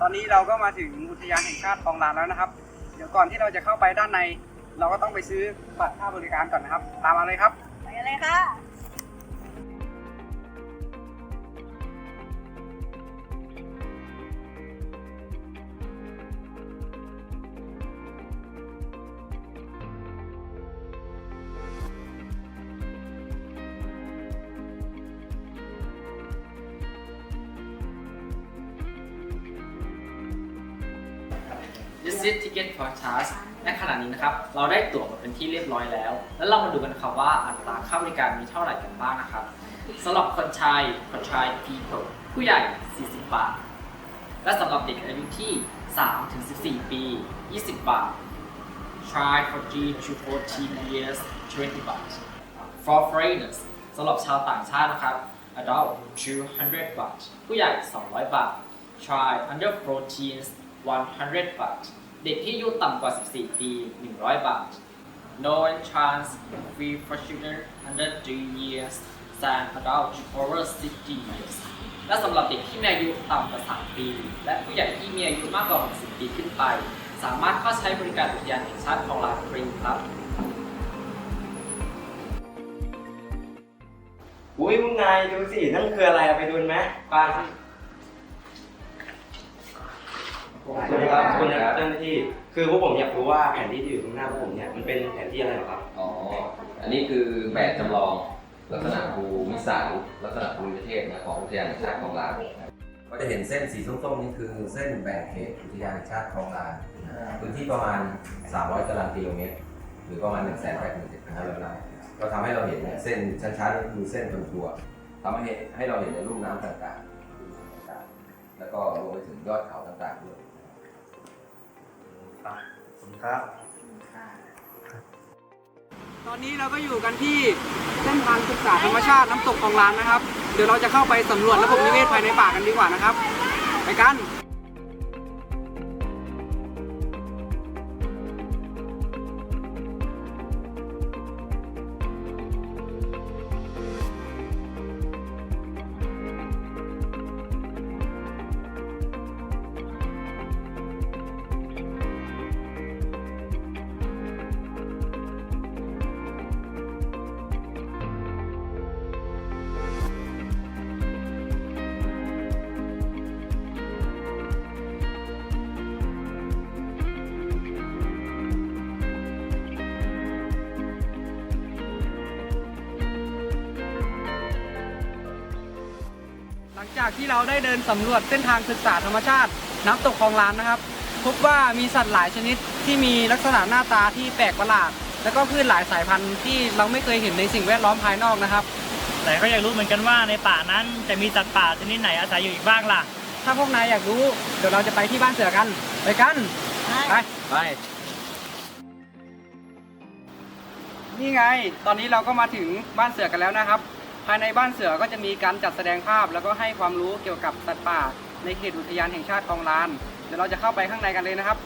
ตอนนี้เราก็มาถึงอุทยานแห่งชาติคลองลานแล้วนะครับ เดี๋ยวก่อนที่เราจะเข้าไปด้านใน เราก็ต้องไปซื้อบัตรค่าบริการก่อนนะครับ ตามมาเลยครับ ไปกันเลยค่ะ This is ticket for charge ในขณะนี้นะครับ เราได้ตั๋วมาเป็นที่เรียบร้อยแล้ว แล้วเรามาดูกันครับว่าอัตราค่าบริการมีเท่าไหร่กันบ้างนะครับสำหรับคนชายคนชาย people ผู้ใหญ่ 40 บาท และสำหรับเด็กอายุที่ 3-14 ปี 20 บาท Child 14 to 14 years 20 บาท For foreigners สำหรับชาวต่างชาตินะครับ Adult 200 บาท ผู้ใหญ่ 200 บาท Child under 14 100 บาท เด็กที่อายุต่ำกว่า 14 ปี 100 บาท No entrance fee for children under 3 years and adults over 60 years และสำหรับเด็กที่มีอายุต่ำกว่า 3 ปี และผู้ใหญ่ที่มีอายุมากกว่า 60 ปีขึ้นไป สามารถเข้าใช้บริการอุทยานแห่งชาติของลานฟรีครับอุ้ยมึงนายดูสินั่นคืออะไรไปดูไหมไป้า ครับคุณนะครับเจ้าหน้าที่ คือพวกผมอยากรู้ว่าแผนที่ที่อยู่ตรงหน้าพวกผมเนี่ยมันเป็นแผนที่อะไรเหรอครับ อ๋อ อันนี้คือแบบจำลองลักษณะภูมิศาสตร์ลักษณะภูมิประเทศนะของอุทยานแห่งชาติของลาวก็จะเห็นเส้นสีส้มๆนี่คือเส้นแบ่งเขตอุทยานแห่งชาติของลาวพื้นที่ประมาณ 300ตารางกิโลเมตร หรือประมาณ 1 8 7 5 0 0ไร่ก็ทำให้เราเห็นเนี่ยเส้นชัดๆนี่คือเส้นคอนทัวร์ทำให้เห็นให้เราเห็นในรูปน้ำต่างๆ แล้วก็รวมไปถึงยอดเขาต่างๆด้วย ครับ ตอนนี้เราก็อยู่กันที่เส้นทางศึกษาธรรมชาติน้ำตกของลานนะครับ เดี๋ยวเราจะเข้าไปสำรวจระบบนิเวศภายในป่ากันดีกว่านะครับ ไปกัน จากที่เราได้เดินสำรวจเส้นทางศึกษาธรรมชาติ น้ำตกคลองลานนะครับ พบว่ามีสัตว์หลายชนิดที่มีลักษณะหน้าตาที่แปลกประหลาด แล้วก็พืชหลายสายพันธุ์ที่เราไม่เคยเห็นในสิ่งแวดล้อมภายนอกนะครับ แต่ก็อยากรู้เหมือนกันว่าในป่านั้นจะมีสัตว์ป่าชนิดไหนอาศัยอยู่อีกบ้างล่ะ ถ้าพวกนายอยากรู้เดี๋ยวเราจะไปที่บ้านเสือกัน ไปกันไปไปนี่ไง ตอนนี้เราก็มาถึงบ้านเสือกันแล้วนะครับภายในบ้านเสือก็จะมีการจัดแสดงภาพ แล้วก็ให้ความรู้เกี่ยวกับสัตว์ป่า ในเขตอุทยานแห่งชาติคลองลาน เดี๋ยวเราจะเข้าไปข้างในกันเลยนะครับ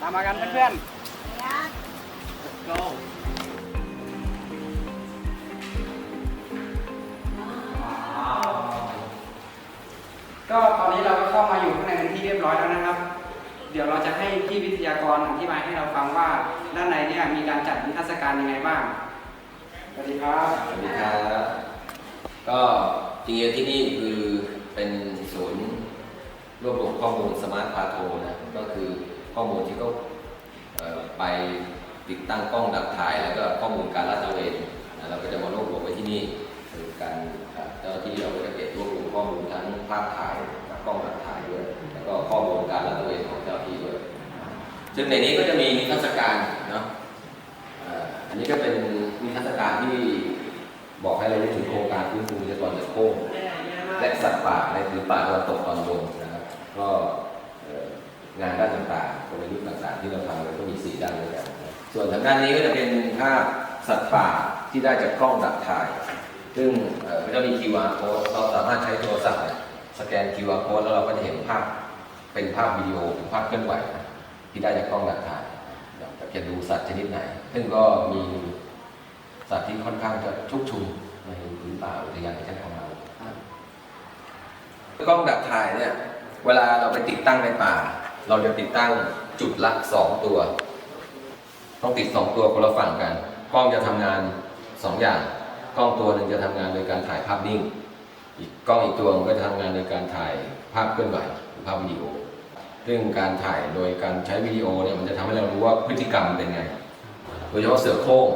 ตามมากันเพื่อนๆ go ก็ตอนนี้เราก็เข้ามาอยู่ข้างในเป็นที่เรียบร้อยแล้วนะครับ เดี๋ยวเราจะให้พี่วิทยากรอธิบายให้เราฟังว่าด้านในเนี่ยมีการจัดนิทรรศการยังไงบ้าง สวัสดีครับ สวัสดีครับ ก็จริงๆที่นี่คือเป็นศูนย์รวบรวมข้อมูลสมาร์ทพาโทนะก็คือข้อมูลที่เขาเไปติดตั้งกล้องดักถ่าย แล้วก็ข้อมูลการลาดตระเวนนะเราก็จะมารวบรวมไว้ที่นี่คือการเจ้าที่เราก็จะเก็บรวบรวมข้อมูลทั้งภาพถ่ายกับกล้องดักถ่ายด้วยแล้วก็ข้อมูลการลาดตระเวนของเจ้าที่ด้วยซึ่งในนี้ก็จะมีนิทรรศการเนาะอันนี้ก็เป็นนิทรรศการที่ บอกให้เรารู้ถึงโครงการฟื้นฟูทรัพยากรจากโค้งและสัตว์ป่าในพื้นป่าตะวันตกตอนบนนะครับ ก็เอ่องานด้านต่างๆกลยุทธ์ต่างๆ ที่เราทำเราก็มีสี่ด้านด้วยกันนะส่วนทางด้านนี้ก็จะเป็นภาพสัตว์ป่าที่ได้จากกล้องดักถ่าย ซึ่งเอ่อก็จะมี QR code เราสามารถใช้โทรศัพท์เนี่ยสแกน QR code แล้วเราก็จะเห็นภาพเป็นภาพวิดีโอหรือภาพเคลื่อนไหวนะที่ได้จากกล้องดักถ่ายอยากจะดูสัตว์ชนิดไหน ซึ่งก็มี สัตว์ที่ค่อนข้างจะชุกชุมในพื้นป่าอุทยานแห่งชาติของเรากล้องดักถ่ายเนี่ย เวลาเราไปติดตั้งในป่า เราจะติดตั้งจุดละสองตัว ต้องติดสองตัวคนละฝั่งกัน กล้องจะทำงานสองอย่าง กล้องตัวหนึ่งจะทำงานโดยการถ่ายภาพนิ่ง อีกกล้องอีกตัวมันก็จะทำงานโดยการถ่ายภาพเคลื่อนไหวหรือภาพวิดีโอ ซึ่งการถ่ายโดยการใช้วิดีโอเนี่ยมันจะทำให้เรารู้ว่าพฤติกรรมเป็นไง โดยเฉพาะเสือโคร่ง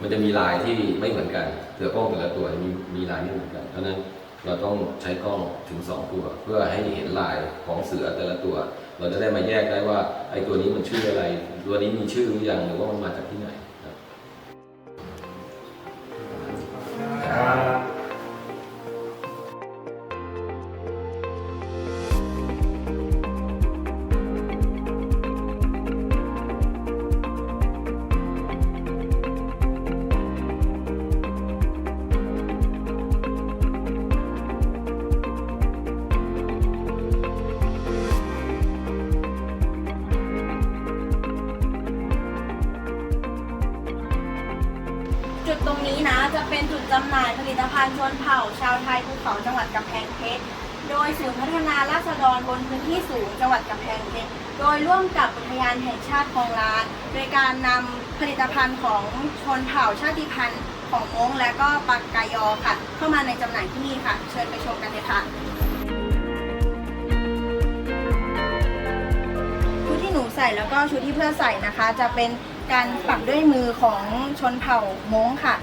มันจะมีลายที่ไม่เหมือนกันเสือกล้องแต่ละตัวมีมีลายไม่เหมือนกัน เพราะฉะนั้นเราต้องใช้กล้องถึง 2 ตัว เพื่อให้เห็นลายของเสือแต่ละตัว เราจะได้มาแยกได้ว่าไอ้ตัวนี้มันชื่ออะไร ตัวนี้มีชื่อหรือยังหรือว่ามันมาจากที่ไหนำหน่ายผลิตภัณฑ์ชนเผ่า ชาวไทยภูเขาจังหวัดกำแพงเพชร โดยศูนย์พัฒนาราษฎรบนพื้นที่สูงจังหวัดกำแพงเพชร โดยร่วมกับอุทยานแห่งชาติคลองลาน โดยการนำผลิตภัณฑ์ของชนเผ่าชาติพันธุ์ของมงและก็ปากกายอค่ะ เข้ามาในจำหน่ายที่นี่ค่ะ เชิญไปชมกันเลยค่ะชุดที่หนูใส่แล้วก็ชุดที่เพื่อนใส่นะคะ จะเป็นการปักด้วยมือของชนเผ่ามงค่ะ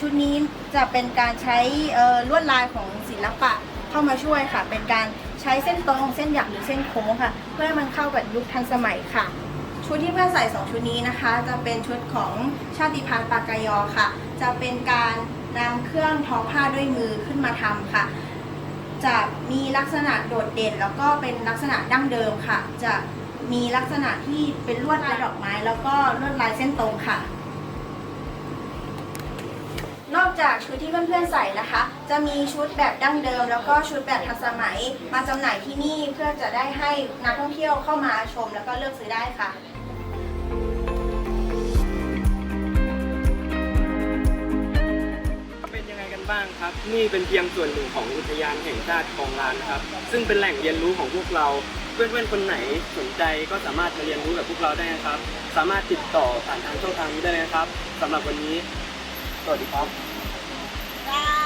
ชุดนี้จะเป็นการใช้ลวดลายของศิลปะเข้ามาช่วยค่ะ เป็นการใช้เส้นตรงเส้นหยักหรือเส้นโค้งค่ะ เพื่อให้มันเข้ากับยุคทันสมัยค่ะ ชุดที่เพื่อนใส่สองชุดนี้นะคะ จะเป็นชุดของชาติพันธุ์ปากกายอค่ะ จะเป็นการนำเครื่องทอผ้าด้วยมือขึ้นมาทำค่ะ จะมีลักษณะโดดเด่น แล้วก็เป็นลักษณะดั้งเดิมค่ะ จะมีลักษณะที่เป็นลวดลายดอกไม้ แล้วก็ลวดลายเส้นตรงค่ะ นอกจากชุดที่เพื่อนๆใส่นะคะ จะมีชุดแบบดั้งเดิม แล้วก็ชุดแบบทันสมัย มาจำหน่ายที่นี่เพื่อจะได้ให้นักท่องเที่ยวเข้ามาชมแล้วก็เลือกซื้อได้ค่ะเป็นยังไงกันบ้างครับ นี่เป็นเพียงส่วนหนึ่งของอุทยานแห่งชาติคลองลานครับ ซึ่งเป็นแหล่งเรียนรู้ของพวกเรา เพื่อนๆคนไหนสนใจก็สามารถมาเรียนรู้กับพวกเราได้นะครับ สามารถติดต่อผ่านทางช่องทางนี้ได้เลยนะครับสำหรับวันนี้ สวัสดีครับ